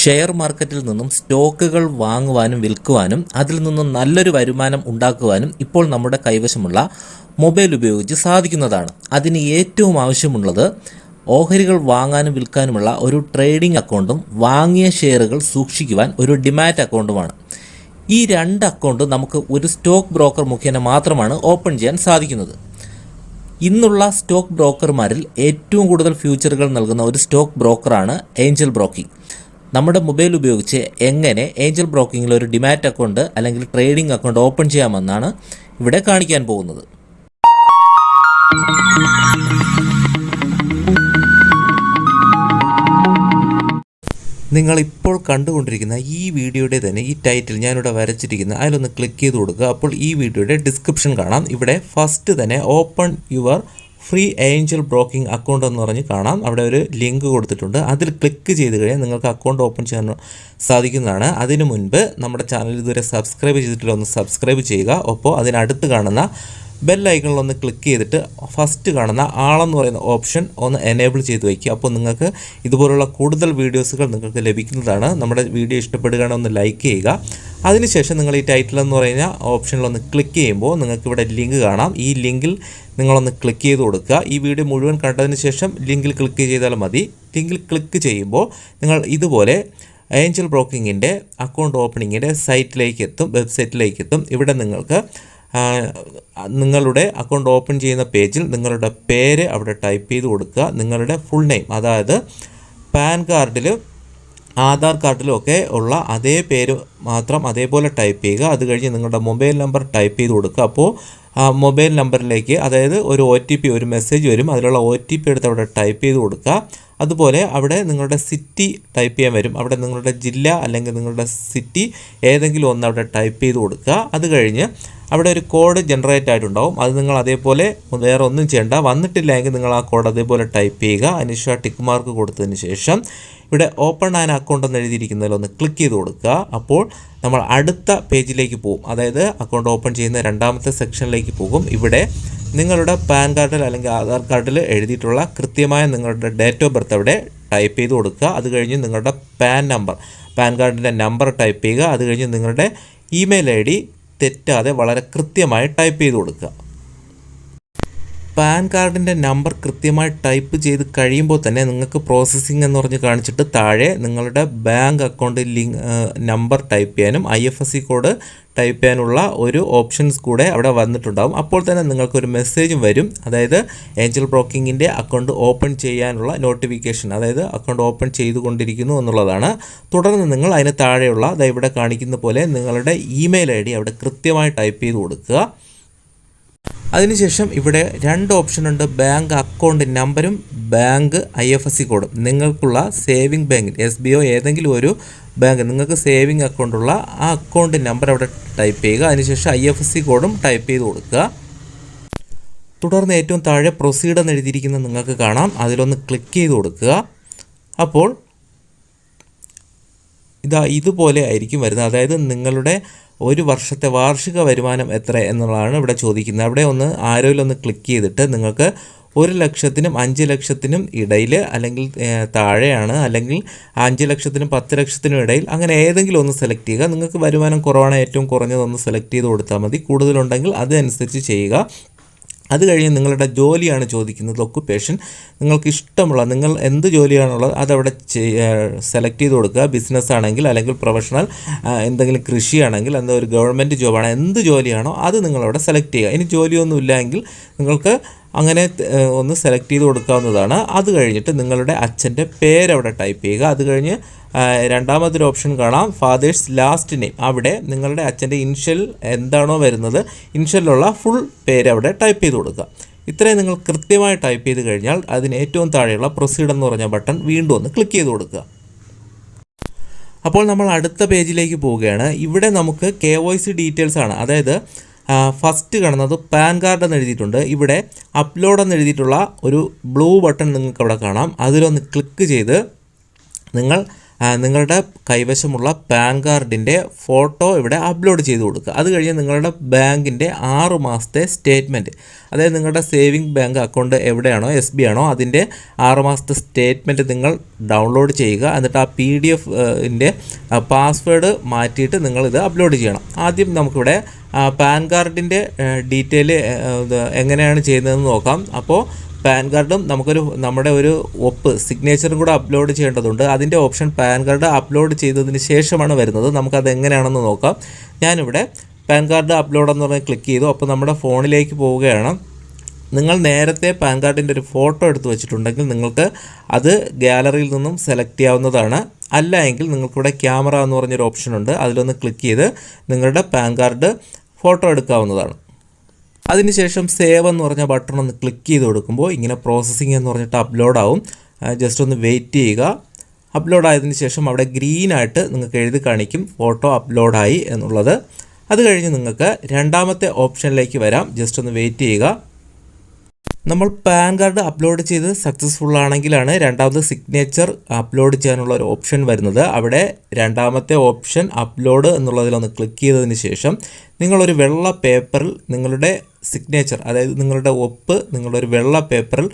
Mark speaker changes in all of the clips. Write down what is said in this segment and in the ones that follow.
Speaker 1: Share മാർക്കറ്റിൽ നിന്നും സ്റ്റോക്കുകൾ വാങ്ങുവാനും വിൽക്കുവാനും അതിൽ നിന്നും നല്ലൊരു വരുമാനം ഉണ്ടാക്കുവാനും ഇപ്പോൾ നമ്മുടെ കൈവശമുള്ള മൊബൈൽ ഉപയോഗിച്ച് സാധിക്കുന്നതാണ്. അതിന് ഏറ്റവും ആവശ്യമുള്ളത് ഓഹരികൾ വാങ്ങാനും വിൽക്കാനുമുള്ള ഒരു ട്രേഡിംഗ് അക്കൗണ്ടും വാങ്ങിയ ഷെയറുകൾ സൂക്ഷിക്കുവാൻ ഒരു ഡിമാറ്റ് അക്കൗണ്ടുമാണ്. ഈ രണ്ട് അക്കൗണ്ട് നമുക്ക് ഒരു സ്റ്റോക്ക് ബ്രോക്കർ മുഖേന മാത്രമാണ് ഓപ്പൺ ചെയ്യാൻ സാധിക്കുന്നത്. ഇന്നുള്ള സ്റ്റോക്ക് ബ്രോക്കർമാരിൽ ഏറ്റവും കൂടുതൽ ഫ്യൂച്ചറുകൾ നൽകുന്ന ഒരു സ്റ്റോക്ക് ബ്രോക്കറാണ് ഏഞ്ചൽ ബ്രോക്കിംഗ്. നമ്മുടെ മൊബൈൽ ഉപയോഗിച്ച് എങ്ങനെ ഏഞ്ചൽ ബ്രോക്കിങ്ങിൽ ഒരു ഡിമാറ്റ് അക്കൗണ്ട് അല്ലെങ്കിൽ ട്രേഡിംഗ് അക്കൗണ്ട് ഓപ്പൺ ചെയ്യാമെന്നാണ് ഇവിടെ കാണിക്കാൻ പോകുന്നത്. നിങ്ങൾ ഇപ്പോൾ കണ്ടുകൊണ്ടിരിക്കുന്ന ഈ വീഡിയോയുടെ തന്നെ ഈ ടൈറ്റിൽ ഞാനിവിടെ വരച്ചിരിക്കുന്ന. അതിലൊന്ന് ക്ലിക്ക് ചെയ്ത് കൊടുക്കുക. അപ്പോൾ ഈ വീഡിയോയുടെ ഡിസ്ക്രിപ്ഷൻ കാണാം. ഇവിടെ ഫസ്റ്റ് തന്നെ open your free Angel Broking account എന്ന് പറഞ്ഞ് കാണാം. അവിടെ ഒരു ലിങ്ക് കൊടുത്തിട്ടുണ്ട്. അതിൽ ക്ലിക്ക് ചെയ്ത് കഴിഞ്ഞാൽ നിങ്ങൾക്ക് അക്കൗണ്ട് ഓപ്പൺ ചെയ്യാൻ സാധിക്കുന്നതാണ്. അതിനു മുൻപ് നമ്മുടെ ചാനൽ ഇതുവരെ സബ്സ്ക്രൈബ് ചെയ്തിട്ടില്ല ഒന്ന് സബ്സ്ക്രൈബ് ചെയ്യുക. ഒപ്പോൾ അതിനടുത്ത് കാണുന്ന ബെൽ ഐക്കണിൽ ഒന്ന് ക്ലിക്ക് ചെയ്തിട്ട് ഫസ്റ്റ് കാണുന്ന ആളെന്ന് പറയുന്ന ഓപ്ഷൻ ഒന്ന് എനേബിൾ ചെയ്ത് വയ്ക്കുക. അപ്പോൾ നിങ്ങൾക്ക് ഇതുപോലുള്ള കൂടുതൽ വീഡിയോസുകൾ നിങ്ങൾക്ക് ലഭിക്കുന്നതാണ്. നമ്മുടെ വീഡിയോ ഇഷ്ടപ്പെടുകയാണെങ്കിൽ ഒന്ന് ലൈക്ക് ചെയ്യുക. അതിനുശേഷം നിങ്ങൾ ഈ ടൈറ്റിൽ എന്ന് പറയുന്ന ഓപ്ഷനിൽ ഒന്ന് ക്ലിക്ക് ചെയ്യുമ്പോൾ നിങ്ങൾക്ക് ഇവിടെ ലിങ്ക് കാണാം. ഈ ലിങ്കിൽ നിങ്ങളൊന്ന് ക്ലിക്ക് ചെയ്ത് കൊടുക്കുക. ഈ വീഡിയോ മുഴുവൻ കണ്ടതിന് ശേഷം ലിങ്കിൽ ക്ലിക്ക് ചെയ്താൽ മതി. ലിങ്കിൽ ക്ലിക്ക് ചെയ്യുമ്പോൾ നിങ്ങൾ ഇതുപോലെ ഏഞ്ചൽ ബ്രോക്കിങ്ങിന്റെ അക്കൗണ്ട് ഓപ്പണിങ്ങിന്റെ സൈറ്റിലേക്ക് എത്തും വെബ്സൈറ്റിലേക്ക് എത്തും ഇവിടെ നിങ്ങൾക്ക് നിങ്ങളുടെ അക്കൗണ്ട് ഓപ്പൺ ചെയ്യുന്ന പേജിൽ നിങ്ങളുടെ പേര് അവിടെ ടൈപ്പ് ചെയ്ത് കൊടുക്കുക. നിങ്ങളുടെ ഫുൾ നെയിം അതായത് പാൻ കാർഡിൽ ആധാർ കാർഡിലൊക്കെ ഉള്ള അതേ പേര് മാത്രം അതേപോലെ ടൈപ്പ് ചെയ്യുക. അത് കഴിഞ്ഞ് നിങ്ങളുടെ മൊബൈൽ നമ്പർ ടൈപ്പ് ചെയ്ത് കൊടുക്കുക. അപ്പോൾ മൊബൈൽ നമ്പറിലേക്ക് അതായത് ഒരു ഒ ടി പി ഒരു മെസ്സേജ് വരും. അതിലുള്ള ഒ ടി പി എടുത്ത് അവിടെ ടൈപ്പ് ചെയ്ത് കൊടുക്കുക. അതുപോലെ അവിടെ നിങ്ങളുടെ സിറ്റി ടൈപ്പ് ചെയ്യാൻ വരും. അവിടെ നിങ്ങളുടെ ജില്ല അല്ലെങ്കിൽ നിങ്ങളുടെ സിറ്റി ഏതെങ്കിലും ഒന്ന് അവിടെ ടൈപ്പ് ചെയ്ത് കൊടുക്കുക. അത് കഴിഞ്ഞ് അവിടെ ഒരു കോഡ് ജനറേറ്റ് ആയിട്ടുണ്ടാവും. അത് നിങ്ങൾ അതേപോലെ വേറെ ഒന്നും ചെയ്യേണ്ട. വന്നിട്ടില്ല എങ്കിൽ നിങ്ങൾ ആ കോഡ് അതേപോലെ ടൈപ്പ് ചെയ്യുക. അതിനുശേഷം ടിക്ക് മാർക്ക് കൊടുത്തതിന് ശേഷം ഇവിടെ ഓപ്പൺ ആൻ അക്കൗണ്ട് എന്ന് എഴുതിയിരിക്കുന്നതിൽ ഒന്ന് ക്ലിക്ക് ചെയ്ത് കൊടുക്കുക. അപ്പോൾ നമ്മൾ അടുത്ത പേജിലേക്ക് പോകും. അതായത് അക്കൗണ്ട് ഓപ്പൺ ചെയ്യുന്ന രണ്ടാമത്തെ സെക്ഷനിലേക്ക് പോകും. ഇവിടെ നിങ്ങളുടെ പാൻ കാർഡിൽ അല്ലെങ്കിൽ ആധാർ കാർഡിൽ എഴുതിയിട്ടുള്ള കൃത്യമായ നിങ്ങളുടെ ഡേറ്റ് ഓഫ് ബർത്ത് അവിടെ ടൈപ്പ് ചെയ്ത് കൊടുക്കുക. അത് കഴിഞ്ഞ് നിങ്ങളുടെ പാൻ നമ്പർ പാൻ കാർഡിന്റെ നമ്പർ ടൈപ്പ് ചെയ്യുക. അത് കഴിഞ്ഞ് നിങ്ങളുടെ ഇമെയിൽ ഐ ഡി തെറ്റാതെ വളരെ കൃത്യമായി ടൈപ്പ് ചെയ്ത് കൊടുക്കുക. പാൻ കാർഡിന്റെ നമ്പർ കൃത്യമായി ടൈപ്പ് ചെയ്ത് കഴിയുമ്പോൾ തന്നെ നിങ്ങൾക്ക് പ്രോസസ്സിംഗ് എന്ന് പറഞ്ഞ് കാണിച്ചിട്ട് താഴെ നിങ്ങളുടെ bank account link number type ചെയ്യാനും I F S C code type ചെയ്യാനുള്ള ഒരു ഓപ്ഷൻസ് കൂടെ അവിടെ വന്നിട്ടുണ്ടാവും. അപ്പോൾ തന്നെ നിങ്ങൾക്കൊരു മെസ്സേജ് വരും. അതായത് ഏഞ്ചൽ ബ്രോക്കിങ്ങിന്റെ അക്കൗണ്ട് ഓപ്പൺ ചെയ്യാനുള്ള നോട്ടിഫിക്കേഷൻ അതായത് അക്കൗണ്ട് ഓപ്പൺ ചെയ്തുകൊണ്ടിരിക്കുന്നു എന്നുള്ളതാണ്. തുടർന്ന് നിങ്ങൾ അതിന് താഴെയുള്ള ഇവിടെ കാണിക്കുന്ന പോലെ നിങ്ങളുടെ ഇമെയിൽ ഐ ഡി അവിടെ കൃത്യമായി ടൈപ്പ് ചെയ്ത് കൊടുക്കുക. അതിനുശേഷം ഇവിടെ രണ്ട് ഓപ്ഷൻ ഉണ്ട്. ബാങ്ക് അക്കൗണ്ട് നമ്പരും bank I F S C കോഡും. നിങ്ങൾക്കുള്ള സേവിംഗ് ബാങ്കിൽ എസ് ബി ഒ ഏതെങ്കിലും ഒരു ബാങ്ക് നിങ്ങൾക്ക് സേവിങ് അക്കൗണ്ടുള്ള ആ അക്കൗണ്ട് നമ്പർ അവിടെ ടൈപ്പ് ചെയ്യുക. അതിനുശേഷം ഐ എഫ് എസ് സി കോഡും ടൈപ്പ് ചെയ്ത് കൊടുക്കുക. തുടർന്ന് ഏറ്റവും താഴെ പ്രൊസീഡ് എന്ന് എഴുതിയിരിക്കുന്നത് നിങ്ങൾക്ക് കാണാം. അതിലൊന്ന് ക്ലിക്ക് ചെയ്ത് കൊടുക്കുക. അപ്പോൾ ഇതാ ഇതുപോലെ ആയിരിക്കും വരുന്നത്. അതായത് നിങ്ങളുടെ ഒരു വർഷത്തെ വാർഷിക വരുമാനം എത്ര എന്നുള്ളതാണ് ഇവിടെ ചോദിക്കുന്നത്. അവിടെ ഒന്ന് ആരോയിലൊന്ന് ക്ലിക്ക് ചെയ്തിട്ട് നിങ്ങൾക്ക് ഒരു ലക്ഷത്തിനും അഞ്ച് ലക്ഷത്തിനും ഇടയിൽ അല്ലെങ്കിൽ താഴെയാണ് അല്ലെങ്കിൽ അഞ്ച് ലക്ഷത്തിനും പത്ത് ലക്ഷത്തിനും ഇടയിൽ അങ്ങനെ ഏതെങ്കിലും ഒന്ന് സെലക്ട് ചെയ്യുക. നിങ്ങൾക്ക് വരുമാനം കുറവാണ് ഏറ്റവും കുറഞ്ഞതൊന്ന് സെലക്ട് ചെയ്ത് കൊടുത്താൽ മതി. കൂടുതലുണ്ടെങ്കിൽ അതനുസരിച്ച് ചെയ്യുക. അത് കഴിഞ്ഞ് നിങ്ങളുടെ ജോലിയാണ് ചോദിക്കുന്നത്. ഒക്കുപേഷൻ നിങ്ങൾക്ക് ഇഷ്ടമുള്ള നിങ്ങൾ എന്ത് ജോലിയാണുള്ളത് അതവിടെ സെലക്ട് ചെയ്ത് കൊടുക്കുക. ബിസിനസ് ആണെങ്കിൽ അല്ലെങ്കിൽ പ്രൊഫഷണൽ എന്തെങ്കിലും കൃഷിയാണെങ്കിൽ എന്താ ഒരു ഗവൺമെന്റ് ജോബാണ് എന്ത് ജോലിയാണോ അത് നിങ്ങളവിടെ സെലക്ട് ചെയ്യുക. ഇനി ജോലിയൊന്നുമില്ല എങ്കിൽ നിങ്ങൾക്ക് അങ്ങനെ ഒന്ന് സെലക്ട് ചെയ്ത് കൊടുക്കാവുന്നതാണ്. അത് കഴിഞ്ഞിട്ട് നിങ്ങളുടെ അച്ഛന്റെ പേരവിടെ ടൈപ്പ് ചെയ്യുക. അത് കഴിഞ്ഞ് രണ്ടാമതൊരു ഓപ്ഷൻ കാണാം. ഫാദേഴ്സ് ലാസ്റ്റ് നെയിം അവിടെ നിങ്ങളുടെ അച്ഛന്റെ ഇൻഷ്യൽ എന്താണോ വരുന്നത് ഇൻഷ്യലിലുള്ള ഫുൾ പേര് അവിടെ ടൈപ്പ് ചെയ്ത് കൊടുക്കുക. ഇത്രയും നിങ്ങൾ കൃത്യമായി ടൈപ്പ് ചെയ്ത് കഴിഞ്ഞാൽ അതിന് ഏറ്റവും താഴെയുള്ള പ്രൊസീഡ് എന്ന് പറഞ്ഞ ബട്ടൺ വീണ്ടും ഒന്ന് ക്ലിക്ക് ചെയ്ത് കൊടുക്കുക. അപ്പോൾ നമ്മൾ അടുത്ത പേജിലേക്ക് പോവുകയാണ്. ഇവിടെ നമുക്ക് കെ വൈ സി ഡീറ്റെയിൽസ് ആണ്. അതായത് ഫസ്റ്റ് കാണുന്നത് പാൻ കാർഡ് എന്ന് എഴുതിയിട്ടുണ്ട്. ഇവിടെ അപ്ലോഡ് എന്ന് എഴുതിയിട്ടുള്ള ഒരു ബ്ലൂ ബട്ടൺ നിങ്ങൾക്ക് അവിടെ കാണാം. അതിലൊന്ന് ക്ലിക്ക് ചെയ്ത് നിങ്ങൾ നിങ്ങളുടെ കൈവശമുള്ള പാൻ കാർഡിന്റെ ഫോട്ടോ ഇവിടെ അപ്ലോഡ് ചെയ്ത് കൊടുക്കുക. അത് കഴിഞ്ഞ് നിങ്ങളുടെ ബാങ്കിന്റെ ആറ് മാസത്തെ സ്റ്റേറ്റ്മെന്റ് അതായത് നിങ്ങളുടെ സേവിങ് ബാങ്ക് അക്കൗണ്ട് എവിടെയാണോ എസ് ബി ആണോ അതിന്റെ ആറ് മാസത്തെ സ്റ്റേറ്റ്മെന്റ് നിങ്ങൾ ഡൗൺലോഡ് ചെയ്യുക. എന്നിട്ട് ആ പി ഡി എഫിന്റെ പാസ്വേഡ് മാറ്റിയിട്ട് നിങ്ങളിത് അപ്ലോഡ് ചെയ്യണം. ആദ്യം നമുക്കിവിടെ പാൻ കാർഡിന്റെ ഡീറ്റെയിൽ എങ്ങനെയാണ് ചെയ്യുന്നതെന്ന് നോക്കാം. അപ്പോൾ പാൻ കാർഡും നമുക്കൊരു നമ്മുടെ ഒരു ഒപ്പ് സിഗ്നേച്ചറും കൂടെ അപ്ലോഡ് ചെയ്യേണ്ടതുണ്ട്. അതിന്റെ ഓപ്ഷൻ പാൻ കാർഡ് അപ്ലോഡ് ചെയ്തതിന് ശേഷമാണ് വരുന്നത്. നമുക്കത് എങ്ങനെയാണെന്ന് നോക്കാം. ഞാനിവിടെ പാൻ കാർഡ് അപ്ലോഡ് എന്ന് പറഞ്ഞ് ക്ലിക്ക് ചെയ്തു. അപ്പോൾ നമ്മുടെ ഫോണിലേക്ക് പോവുകയാണ്. നിങ്ങൾ നേരത്തെ പാൻ കാർഡിന്റെ ഒരു ഫോട്ടോ എടുത്തു വെച്ചിട്ടുണ്ടെങ്കിൽ നിങ്ങൾക്ക് അത് ഗാലറിയിൽ നിന്നും സെലക്ട് ചെയ്യാവുന്നതാണ്. അല്ല എങ്കിൽ നിങ്ങൾക്കിവിടെ ക്യാമറ എന്ന് പറഞ്ഞൊരു ഓപ്ഷൻ ഉണ്ട്. അതിലൊന്ന് ക്ലിക്ക് ചെയ്ത് നിങ്ങളുടെ പാൻ കാർഡ് ഫോട്ടോ എടുക്കാവുന്നതാണ്. അതിനുശേഷം സേവ് എന്ന് പറഞ്ഞ ബട്ടൺ ഒന്ന് ക്ലിക്ക് ചെയ്ത് കൊടുക്കുമ്പോൾ ഇങ്ങനെ പ്രോസസ്സിങ് എന്ന് പറഞ്ഞിട്ട് അപ്ലോഡ് ആവും. ജസ്റ്റ് ഒന്ന് വെയിറ്റ് ചെയ്യുക. അപ്ലോഡ് ആയതിനു ശേഷം അവിടെ ഗ്രീനായിട്ട് നിങ്ങൾക്ക് എഴുതി കാണിക്കും ഫോട്ടോ അപ്ലോഡായി എന്നുള്ളത്. അത് കഴിഞ്ഞ് നിങ്ങൾക്ക് രണ്ടാമത്തെ ഓപ്ഷനിലേക്ക് വരാം. ജസ്റ്റ് ഒന്ന് വെയിറ്റ് ചെയ്യുക. നമ്മൾ പാൻ കാർഡ് അപ്ലോഡ് ചെയ്ത് സക്സസ്ഫുൾ ആണെങ്കിലാണ് രണ്ടാമത് സിഗ്നേച്ചർ അപ്ലോഡ് ചെയ്യാനുള്ള ഒരു ഓപ്ഷൻ വരുന്നത്. അവിടെ രണ്ടാമത്തെ ഓപ്ഷൻ അപ്ലോഡ് എന്നുള്ളതിലൊന്ന് ക്ലിക്ക് ചെയ്തതിന് ശേഷം നിങ്ങളൊരു വെള്ള പേപ്പറിൽ നിങ്ങളുടെ സിഗ്നേച്ചർ അതായത് നിങ്ങളുടെ ഒപ്പ് നിങ്ങളൊരു വെള്ള പേപ്പറിൽ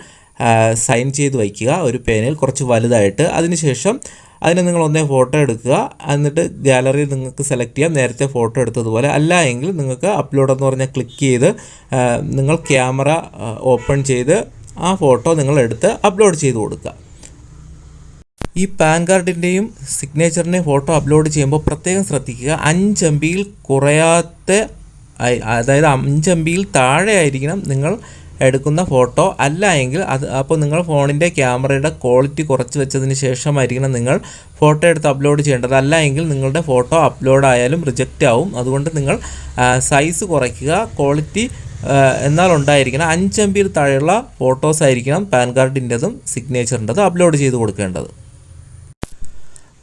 Speaker 1: സൈൻ ചെയ്ത് വയ്ക്കുക. ഒരു പേനയിൽ കുറച്ച് വലുതായിട്ട്. അതിനുശേഷം അതിനെ നിങ്ങൾ ഒന്നേ ഫോട്ടോ എടുക്കുക. എന്നിട്ട് ഗാലറി നിങ്ങൾക്ക് സെലക്ട് ചെയ്യാം. നേരത്തെ ഫോട്ടോ എടുത്തതുപോലെ അല്ല എങ്കിൽ നിങ്ങൾക്ക് അപ്ലോഡ് എന്ന് പറഞ്ഞാൽ ക്ലിക്ക് ചെയ്ത് നിങ്ങൾ ക്യാമറ ഓപ്പൺ ചെയ്ത് ആ ഫോട്ടോ നിങ്ങൾ എടുത്ത് അപ്ലോഡ് ചെയ്ത് കൊടുക്കുക. ഈ പാൻ കാർഡിന്റെയും സിഗ്നേച്ചറിന്റെയും ഫോട്ടോ അപ്ലോഡ് ചെയ്യുമ്പോൾ പ്രത്യേകം ശ്രദ്ധിക്കുക. അഞ്ച് എം ബിയിൽ കുറയാത്ത അതായത് അഞ്ച് എം ബിയിൽ താഴെ ആയിരിക്കണം നിങ്ങൾ എടുക്കുന്ന ഫോട്ടോ അല്ല എങ്കിൽ അത് അപ്പോൾ നിങ്ങൾ ഫോണിന്റെ ക്യാമറയുടെ ക്വാളിറ്റി കുറച്ച് വെച്ചതിന് ശേഷമായിരിക്കണം നിങ്ങൾ ഫോട്ടോ എടുത്ത് അപ്ലോഡ് ചെയ്യേണ്ടത്. അല്ല എങ്കിൽ നിങ്ങളുടെ ഫോട്ടോ അപ്ലോഡ് ആയാലും റിജക്റ്റ് ആവും. അതുകൊണ്ട് നിങ്ങൾ സൈസ് കുറയ്ക്കുക ക്വാളിറ്റി എന്നാൽ ഉണ്ടായിരിക്കണം. അഞ്ച് എം ബിയിൽ താഴെയുള്ള ഫോട്ടോസ് ആയിരിക്കണം പാൻ കാർഡിന്റെതും സിഗ്നേച്ചറിന്റെതും അപ്ലോഡ് ചെയ്ത് കൊടുക്കേണ്ടത്.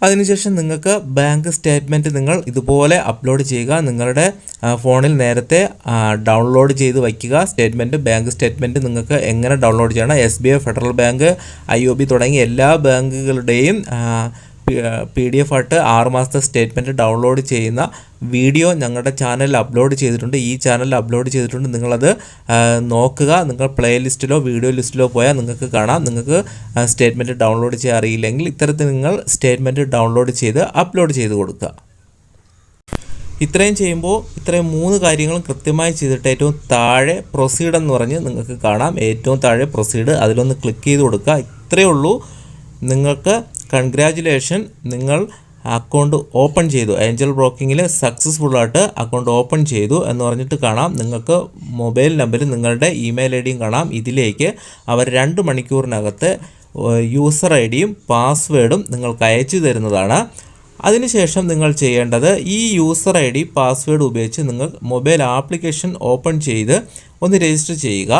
Speaker 1: അതിനുശേഷം നിങ്ങൾക്ക് ബാങ്ക് സ്റ്റേറ്റ്മെന്റ് നിങ്ങൾ ഇതുപോലെ അപ്ലോഡ് ചെയ്യുക. നിങ്ങളുടെ ഫോണിൽ നേരത്തെ ഡൗൺലോഡ് ചെയ്ത് വയ്ക്കുക. സ്റ്റേറ്റ്മെന്റ് ബാങ്ക് സ്റ്റേറ്റ്മെന്റ് നിങ്ങൾക്ക് എങ്ങനെ ഡൗൺലോഡ് ചെയ്യണം? എസ് ഫെഡറൽ ബാങ്ക് ഐ തുടങ്ങിയ എല്ലാ ബാങ്കുകളുടെയും പി ഡി എഫ് ആയിട്ട് ആറ് മാസത്തെ സ്റ്റേറ്റ്മെന്റ് ഡൗൺലോഡ് ചെയ്യുന്ന വീഡിയോ ഞങ്ങളുടെ ചാനലിൽ അപ്ലോഡ് ചെയ്തിട്ടുണ്ട്. ഈ ചാനലിൽ അപ്ലോഡ് ചെയ്തിട്ടുണ്ട്. നിങ്ങളത് നോക്കുക. നിങ്ങൾ പ്ലേ ലിസ്റ്റിലോ വീഡിയോ ലിസ്റ്റിലോ പോയാൽ നിങ്ങൾക്ക് കാണാം. നിങ്ങൾക്ക് സ്റ്റേറ്റ്മെന്റ് ഡൗൺലോഡ് ചെയ്യാൻ അറിയില്ലെങ്കിൽ ഇത്തരത്തിൽ നിങ്ങൾ സ്റ്റേറ്റ്മെന്റ് ഡൗൺലോഡ് ചെയ്ത് അപ്ലോഡ് ചെയ്ത് കൊടുക്കുക. ഇത്രയും ചെയ്യുമ്പോൾ ഇത്രയും മൂന്ന് കാര്യങ്ങളും കൃത്യമായി ചെയ്തിട്ട് ഏറ്റവും താഴെ പ്രൊസീഡ് എന്ന് പറഞ്ഞ് നിങ്ങൾക്ക് കാണാം. ഏറ്റവും താഴെ പ്രൊസീഡ് അതിലൊന്ന് ക്ലിക്ക് ചെയ്ത് കൊടുക്കുക. ഇത്രയേ ഉള്ളൂ. നിങ്ങൾക്ക് കൺഗ്രാജുലേഷൻ നിങ്ങൾ അക്കൗണ്ട് ഓപ്പൺ ചെയ്തു. ഏഞ്ചൽ ബ്രോക്കിങ്ങിൽ സക്സസ്ഫുള്ളായിട്ട് അക്കൗണ്ട് ഓപ്പൺ ചെയ്തു എന്ന് പറഞ്ഞിട്ട് കാണാം. നിങ്ങൾക്ക് മൊബൈൽ നമ്പറിൽ നിങ്ങളുടെ ഇമെയിൽ ഐ ഡിയും കാണാം. ഇതിലേക്ക് അവർ രണ്ട് മണിക്കൂറിനകത്ത് യൂസർ ഐ ഡിയും പാസ്വേഡും നിങ്ങൾക്ക് അയച്ചു തരുന്നതാണ്. അതിനുശേഷം നിങ്ങൾ ചെയ്യേണ്ടത് ഈ യൂസർ ഐ ഡി പാസ്വേഡ് ഉപയോഗിച്ച് നിങ്ങൾ മൊബൈൽ ആപ്ലിക്കേഷൻ ഓപ്പൺ ചെയ്ത് ഒന്ന് രജിസ്റ്റർ ചെയ്യുക.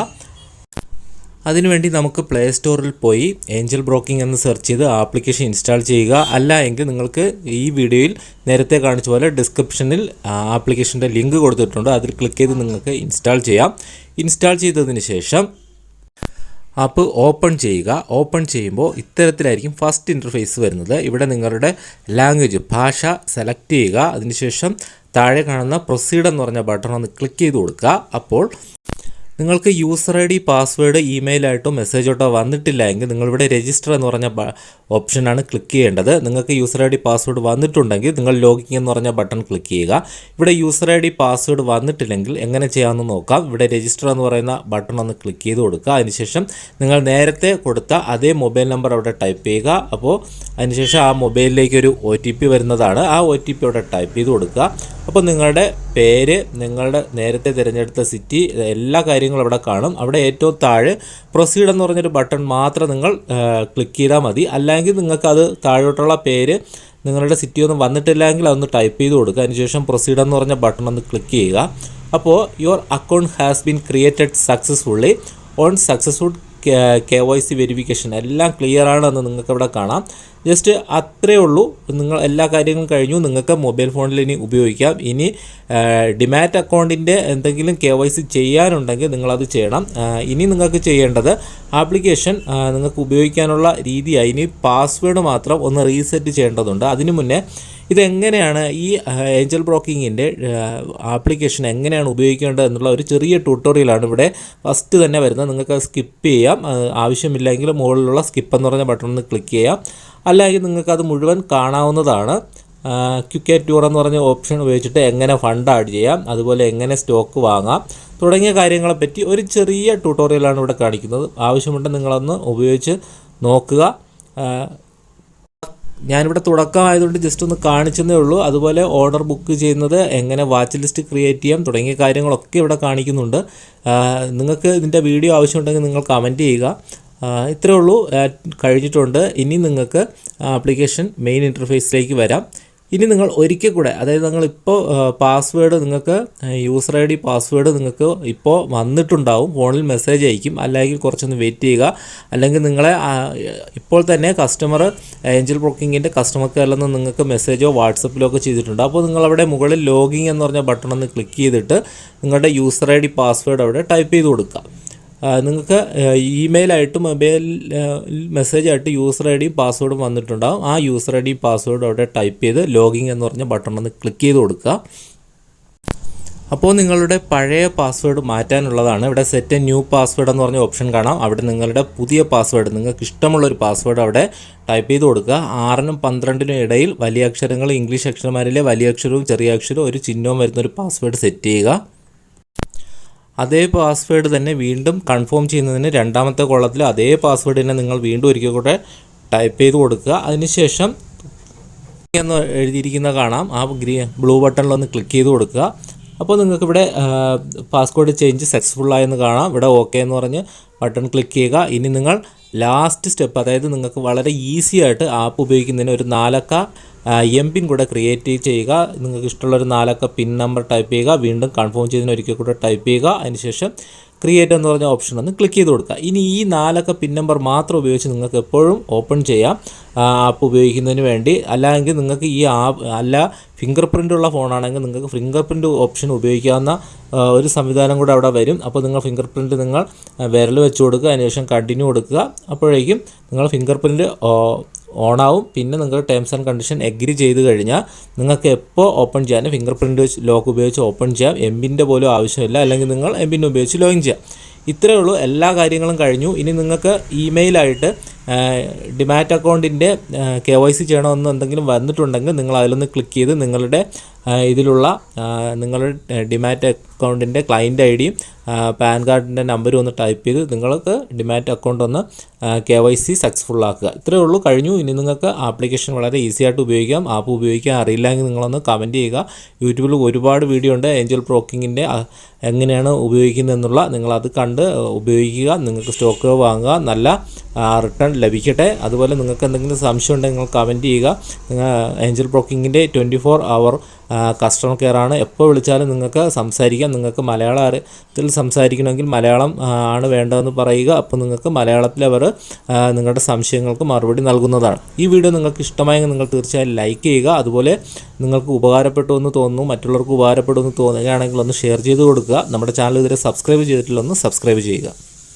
Speaker 1: അതിനുവേണ്ടി നമുക്ക് പ്ലേ സ്റ്റോറിൽ പോയി ഏഞ്ചൽ ബ്രോക്കിംഗ് എന്ന് സെർച്ച് ചെയ്ത് ആപ്ലിക്കേഷൻ ഇൻസ്റ്റാൾ ചെയ്യുക. അല്ല എങ്കിൽ നിങ്ങൾക്ക് ഈ വീഡിയോയിൽ നേരത്തെ കാണിച്ച പോലെ ഡിസ്ക്രിപ്ഷനിൽ ആപ്ലിക്കേഷന്റെ ലിങ്ക് കൊടുത്തിട്ടുണ്ട്. അതിൽ ക്ലിക്ക് ചെയ്ത് നിങ്ങൾക്ക് ഇൻസ്റ്റാൾ ചെയ്യാം. ഇൻസ്റ്റാൾ ചെയ്തതിന് ശേഷം ആപ്പ് ഓപ്പൺ ചെയ്യുക. ഓപ്പൺ ചെയ്യുമ്പോൾ ഇത്തരത്തിലായിരിക്കും ഫസ്റ്റ് ഇന്റർഫേസ് വരുന്നത്. ഇവിടെ നിങ്ങളുടെ ലാംഗ്വേജ് ഭാഷ സെലക്ട് ചെയ്യുക. അതിനുശേഷം താഴെ കാണുന്ന പ്രൊസീഡ് എന്ന് പറഞ്ഞ ബട്ടൺ ഒന്ന് ക്ലിക്ക് ചെയ്ത് കൊടുക്കുക. അപ്പോൾ നിങ്ങൾക്ക് യൂസർ ഐ ഡി പാസ്വേഡ് ഇമെയിലായിട്ടോ മെസ്സേജോട്ടോ വന്നിട്ടില്ല എങ്കിൽ നിങ്ങളിവിടെ രജിസ്റ്റർ എന്ന് പറഞ്ഞ ഓപ്ഷനാണ് ക്ലിക്ക് ചെയ്യേണ്ടത്. നിങ്ങൾക്ക് യൂസർ ഐ ഡി പാസ്വേഡ് വന്നിട്ടുണ്ടെങ്കിൽ നിങ്ങൾ ലോഗിൻ എന്ന് പറഞ്ഞ ബട്ടൺ ക്ലിക്ക് ചെയ്യുക. ഇവിടെ യൂസർ ഐ ഡി പാസ്വേഡ് വന്നിട്ടില്ലെങ്കിൽ എങ്ങനെ ചെയ്യാമെന്ന് നോക്കാം. ഇവിടെ രജിസ്റ്റർ എന്ന് പറയുന്ന ബട്ടൺ ഒന്ന് ക്ലിക്ക് ചെയ്ത് കൊടുക്കുക. അതിനുശേഷം നിങ്ങൾ നേരത്തെ കൊടുത്ത അതേ മൊബൈൽ നമ്പർ അവിടെ ടൈപ്പ് ചെയ്യുക. അപ്പോൾ അതിനുശേഷം ആ മൊബൈലിലേക്ക് ഒരു ഒ ടി പി വരുന്നതാണ്. ആ ഒ ടി പി അവിടെ ടൈപ്പ് ചെയ്ത് കൊടുക്കുക. അപ്പോൾ നിങ്ങളുടെ പേര് നിങ്ങളുടെ നേരത്തെ തിരഞ്ഞെടുത്ത സിറ്റി എല്ലാ കാര്യങ്ങളും അവിടെ കാണും. അവിടെ ഏറ്റവും താഴെ പ്രൊസീഡ് എന്ന് പറഞ്ഞൊരു ബട്ടൺ മാത്രം നിങ്ങൾ ക്ലിക്ക് ചെയ്താൽ മതി. അല്ലെങ്കിൽ നിങ്ങൾക്ക് അത് താഴോട്ടുള്ള പേര് നിങ്ങളുടെ സിറ്റി ഒന്നും വന്നിട്ടില്ലെങ്കിൽ അതൊന്ന് ടൈപ്പ് ചെയ്ത് കൊടുക്കുക. അതിനുശേഷം പ്രൊസീഡ് എന്ന് പറഞ്ഞ ബട്ടൺ ഒന്ന് ക്ലിക്ക് ചെയ്യുക. അപ്പോൾ your account has been created successfully on successful K Y C verification എല്ലാം ക്ലിയർ ആണെന്ന് നിങ്ങൾക്ക് ഇവിടെ കാണാം. ജസ്റ്റ് അത്രേ ഉള്ളൂ. നിങ്ങൾ എല്ലാ കാര്യങ്ങളും കഴിഞ്ഞു. നിങ്ങൾക്ക് മൊബൈൽ ഫോണിൽ ഇനി ഉപയോഗിക്കാം. ഇനി ഡിമാറ്റ് അക്കൗണ്ടിന്റെ എന്തെങ്കിലും കെ വൈ സി ചെയ്യാനുണ്ടെങ്കിൽ നിങ്ങളത് ചെയ്യണം. ഇനി നിങ്ങൾക്ക് ചെയ്യേണ്ടത് ആപ്ലിക്കേഷൻ നിങ്ങൾക്ക് ഉപയോഗിക്കാനുള്ള രീതിയായി. ഇനി പാസ്വേഡ് മാത്രം ഒന്ന് റീസെറ്റ് ചെയ്യേണ്ടതുണ്ട്. അതിനു മുന്നേ ഇതെങ്ങനെയാണ് ഈ ഏഞ്ചൽ ബ്രോക്കിങ്ങിന്റെ ആപ്ലിക്കേഷൻ എങ്ങനെയാണ് ഉപയോഗിക്കേണ്ടത് എന്നുള്ള ഒരു ചെറിയ ട്യൂട്ടോറിയലാണ് ഇവിടെ ഫസ്റ്റ് തന്നെ വരുന്നത്. നിങ്ങൾക്ക് സ്കിപ്പ് ചെയ്യാം. ആവശ്യമില്ലെങ്കിൽ മുകളിലുള്ള സ്കിപ്പ് എന്ന് പറഞ്ഞ ബട്ടൺ ഒന്ന് ക്ലിക്ക് ചെയ്യാം. അല്ലെങ്കിൽ നിങ്ങൾക്കത് മുഴുവൻ കാണാവുന്നതാണ്. ക്യുക്കേ ടൂർ എന്ന് പറഞ്ഞ ഓപ്ഷൻ ഉപയോഗിച്ചിട്ട് എങ്ങനെ ഫണ്ട് ആഡ് ചെയ്യാം അതുപോലെ എങ്ങനെ സ്റ്റോക്ക് വാങ്ങാം തുടങ്ങിയ കാര്യങ്ങളെപ്പറ്റി ഒരു ചെറിയ ട്യൂട്ടോറിയലാണ് ഇവിടെ കാണിക്കുന്നത്. ആവശ്യമുണ്ടെങ്കിൽ നിങ്ങളൊന്ന് ഉപയോഗിച്ച് നോക്കുക. ഞാനിവിടെ തുടക്കമായതുകൊണ്ട് ജസ്റ്റ് ഒന്ന് കാണിച്ചതേ ഉള്ളൂ. അതുപോലെ ഓർഡർ ബുക്ക് ചെയ്യുന്നത് എങ്ങനെ വാച്ച് ലിസ്റ്റ് ക്രിയേറ്റ് ചെയ്യാം തുടങ്ങിയ കാര്യങ്ങളൊക്കെ ഇവിടെ കാണിക്കുന്നുണ്ട്. നിങ്ങൾക്ക് ഇതിന്റെ വീഡിയോ ആവശ്യമുണ്ടെങ്കിൽ നിങ്ങൾ കമന്റ് ചെയ്യുക. ഇത്രയേ ഉള്ളൂ. കഴിഞ്ഞിട്ടുണ്ട്. ഇനി നിങ്ങൾക്ക് ആപ്ലിക്കേഷൻ മെയിൻ ഇന്റർഫേസിലേക്ക് വരാം. ഇനി നിങ്ങൾ ഒരിക്കൽ കൂടെ അതായത് നിങ്ങൾ ഇപ്പോൾ പാസ്വേഡ് നിങ്ങൾക്ക് യൂസർ ഐ ഡി പാസ്വേഡ് നിങ്ങൾക്ക് ഇപ്പോൾ വന്നിട്ടുണ്ടാവും. ഫോണിൽ മെസ്സേജ് അയക്കും. അല്ലെങ്കിൽ കുറച്ചൊന്ന് വെയിറ്റ് ചെയ്യുക. അല്ലെങ്കിൽ നിങ്ങളെ ഇപ്പോൾ തന്നെ കസ്റ്റമർ ഏഞ്ചൽ ബ്രോക്കിങ്ങിന്റെ കസ്റ്റമർ കെയറിൽ നിന്ന് നിങ്ങൾക്ക് മെസ്സേജോ വാട്സപ്പിലോ ഒക്കെ ചെയ്തിട്ടുണ്ട്. അപ്പോൾ നിങ്ങളവിടെ മുകളിൽ ലോഗിൻ എന്ന് പറഞ്ഞ ബട്ടൺ ഒന്ന് ക്ലിക്ക് ചെയ്തിട്ട് നിങ്ങളുടെ യൂസർ ഐ ഡി പാസ്വേഡ് അവിടെ ടൈപ്പ് ചെയ്ത് കൊടുക്കുക. നിങ്ങൾക്ക് ഇമെയിലായിട്ട് മൊബൈൽ മെസ്സേജ് ആയിട്ട് യൂസർ ഐ ഡിയും പാസ്വേഡും വന്നിട്ടുണ്ടാകും ആ യൂസർ ഐ ഡിയും പാസ്വേഡും അവിടെ ടൈപ്പ് ചെയ്ത് ലോഗിൻ എന്ന് പറഞ്ഞ ബട്ടൺ ഒന്ന് ക്ലിക്ക് ചെയ്ത് കൊടുക്കുക. അപ്പോൾ നിങ്ങളുടെ പഴയ പാസ്വേഡ് മാറ്റാനുള്ളതാണ്. ഇവിടെ സെറ്റ് എ ന്യൂ പാസ്വേഡ് എന്ന് പറഞ്ഞ ഓപ്ഷൻ കാണാം. അവിടെ നിങ്ങളുടെ പുതിയ പാസ്വേഡ് നിങ്ങൾക്ക് ഇഷ്ടമുള്ള ഒരു പാസ്വേഡ് അവിടെ ടൈപ്പ് ചെയ്ത് കൊടുക്കുക. ആറിനും പന്ത്രണ്ടിനും ഇടയിൽ വലിയ അക്ഷരങ്ങൾ ഇംഗ്ലീഷ് അക്ഷരമാരിലെ വലിയ അക്ഷരവും ചെറിയ അക്ഷരവും ഒരു ചിഹ്നവും വരുന്ന ഒരു പാസ്വേഡ് സെറ്റ് ചെയ്യുക. അതേ പാസ്വേഡ് തന്നെ വീണ്ടും കൺഫേം ചെയ്യുന്നതിന് രണ്ടാമത്തെ കോളത്തിൽ അതേ പാസ്വേഡ് തന്നെ നിങ്ങൾ വീണ്ടും ഒരിക്കൽ കൂടെ ടൈപ്പ് ചെയ്ത് കൊടുക്കുക. അതിനുശേഷം എന്ന് എഴുതിയിരിക്കുന്ന കാണാം. ആ ഗ്രീ ബ്ലൂ ബട്ടണിലൊന്ന് ക്ലിക്ക് ചെയ്ത് കൊടുക്കുക. അപ്പോൾ നിങ്ങൾക്ക് ഇവിടെ പാസ്വേഡ് ചേഞ്ച് സക്സസ്ഫുൾ ആയെന്ന് കാണാം. ഇവിടെ ഓക്കെ എന്ന് പറഞ്ഞ് ബട്ടൺ ക്ലിക്ക് ചെയ്യുക. ഇനി നിങ്ങൾ ലാസ്റ്റ് സ്റ്റെപ്പ് അതായത് നിങ്ങൾക്ക് വളരെ ഈസി ആയിട്ട് ആപ്പ് ഉപയോഗിക്കുന്നതിന് ഒരു നാലക്ക എം പിൻ കൂടെ ക്രിയേറ്റ് ചെയ്യുക നിങ്ങൾക്ക് ഇഷ്ടമുള്ള ഒരു നാലക്ക പിൻ നമ്പർ ടൈപ്പ് ചെയ്യുക വീണ്ടും കൺഫേം ചെയ്തതിന് ഒരിക്കൽ കൂടെ ടൈപ്പ് ചെയ്യുക അതിനുശേഷം ക്രിയേറ്റ് എന്ന് പറഞ്ഞ ഓപ്ഷൻ ഒന്ന് ക്ലിക്ക് ചെയ്ത് കൊടുക്കുക. ഇനി ഈ നാലക്ക പിൻ നമ്പർ മാത്രം ഉപയോഗിച്ച് നിങ്ങൾക്ക് എപ്പോഴും ഓപ്പൺ ചെയ്യാം ആപ്പ് ഉപയോഗിക്കുന്നതിന് വേണ്ടി. അല്ലെങ്കിൽ നിങ്ങൾക്ക് ഈ ആപ്പ് അല്ല ഫിംഗർ പ്രിന്റ് ഉള്ള ഫോണാണെങ്കിൽ നിങ്ങൾക്ക് ഫിംഗർ പ്രിന്റ് ഓപ്ഷൻ ഉപയോഗിക്കാവുന്ന ഒരു സംവിധാനം കൂടെ അവിടെ വരും. അപ്പോൾ നിങ്ങൾ ഫിംഗർ പ്രിന്റ് നിങ്ങൾ വിരൽ വെച്ച് കൊടുക്കുക അതിനുശേഷം കണ്ടിന്യൂ കൊടുക്കുക. അപ്പോഴേക്കും നിങ്ങൾ ഫിംഗർ പ്രിന്റ് ഓണാവും. പിന്നെ നിങ്ങൾ ടേംസ് ആൻഡ് കണ്ടീഷൻ എഗ്രി ചെയ്ത് കഴിഞ്ഞാൽ നിങ്ങൾക്ക് എപ്പോൾ ഓപ്പൺ ചെയ്യാനും ഫിംഗർ പ്രിന്റ് ലോക്ക് ഉപയോഗിച്ച് ഓപ്പൺ ചെയ്യാം. എംബിന്റെ പോലും ആവശ്യമില്ല. അല്ലെങ്കിൽ നിങ്ങൾ എംബിൻ ഉപയോഗിച്ച് ലോഗിൻ ചെയ്യാം. ഇത്രയേ ഉള്ളൂ. എല്ലാ കാര്യങ്ങളും കഴിഞ്ഞു. ഇനി നിങ്ങൾക്ക് ഇമെയിലായിട്ട് ഡിമാറ്റ് അക്കൗണ്ടിന്റെ കെ വൈ സി ചെയ്യണമെന്ന് എന്തെങ്കിലും വന്നിട്ടുണ്ടെങ്കിൽ നിങ്ങൾ അതിലൊന്ന് ക്ലിക്ക് ചെയ്ത് നിങ്ങളുടെ ഇതിലുള്ള നിങ്ങളുടെ ഡിമാറ്റ് അക്കൗണ്ടിന്റെ ക്ലയന്റ് ഐ ഡിയും പാൻ കാർഡിന്റെ നമ്പരും ഒന്ന് ടൈപ്പ് ചെയ്ത് നിങ്ങൾക്ക് ഡിമാറ്റ് അക്കൗണ്ട് ഒന്ന് കെ വൈ സി സക്സസ്ഫുൾ ആക്കുക. ഇത്രയേ ഉള്ളൂ. കഴിഞ്ഞു. ഇനി നിങ്ങൾക്ക് ആപ്ലിക്കേഷൻ വളരെ ഈസി ആയിട്ട് ഉപയോഗിക്കാം. ആപ്പ് ഉപയോഗിക്കാൻ അറിയില്ലെങ്കിൽ നിങ്ങളൊന്ന് കമന്റ് ചെയ്യുക. യൂട്യൂബിൽ ഒരുപാട് വീഡിയോ ഉണ്ട്. ഏഞ്ചൽ ബ്രോക്കിങ്ങിന്റെ എങ്ങനെയാണ് ഉപയോഗിക്കുന്നതെന്നുള്ള നിങ്ങളത് കണ്ട് ഉപയോഗിക്കുക. നിങ്ങൾക്ക് സ്റ്റോക്ക് വാങ്ങുക. നല്ല റിട്ടേൺ ലഭിക്കട്ടെ. അതുപോലെ നിങ്ങൾക്ക് എന്തെങ്കിലും സംശയം ഉണ്ടെങ്കിൽ നിങ്ങൾ കമന്റ് ചെയ്യുക. നിങ്ങൾ Angel ബ്രോക്കിങ്ങിന്റെ twenty four hour customer care ആണ്. എപ്പോൾ വിളിച്ചാലും നിങ്ങൾക്ക് സംസാരിക്കാം. നിങ്ങൾക്ക് മലയാളത്തിൽ സംസാരിക്കണമെങ്കിൽ മലയാളം ആണ് വേണ്ടതെന്ന് പറയുക. അപ്പോൾ നിങ്ങൾക്ക് മലയാളത്തിൽ അവർ നിങ്ങളുടെ സംശയങ്ങൾക്ക് മറുപടി നൽകുന്നതാണ്. ഈ വീഡിയോ നിങ്ങൾക്ക് ഇഷ്ടമായെങ്കിൽ നിങ്ങൾ തീർച്ചയായും ലൈക്ക് ചെയ്യുക. അതുപോലെ നിങ്ങൾക്ക് ഉപകാരപ്പെട്ടു എന്ന് തോന്നുന്നു മറ്റുള്ളവർക്ക് ഉപകാരപ്പെടുമെന്ന് തോന്നുകയാണെങ്കിൽ ഒന്ന് ഷെയർ ചെയ്ത് കൊടുക്കുക. നമ്മുടെ ചാനൽ ഇതുവരെ സബ്സ്ക്രൈബ് ചെയ്തിട്ടില്ല ഒന്ന് സബ്സ്ക്രൈബ് ചെയ്യുക.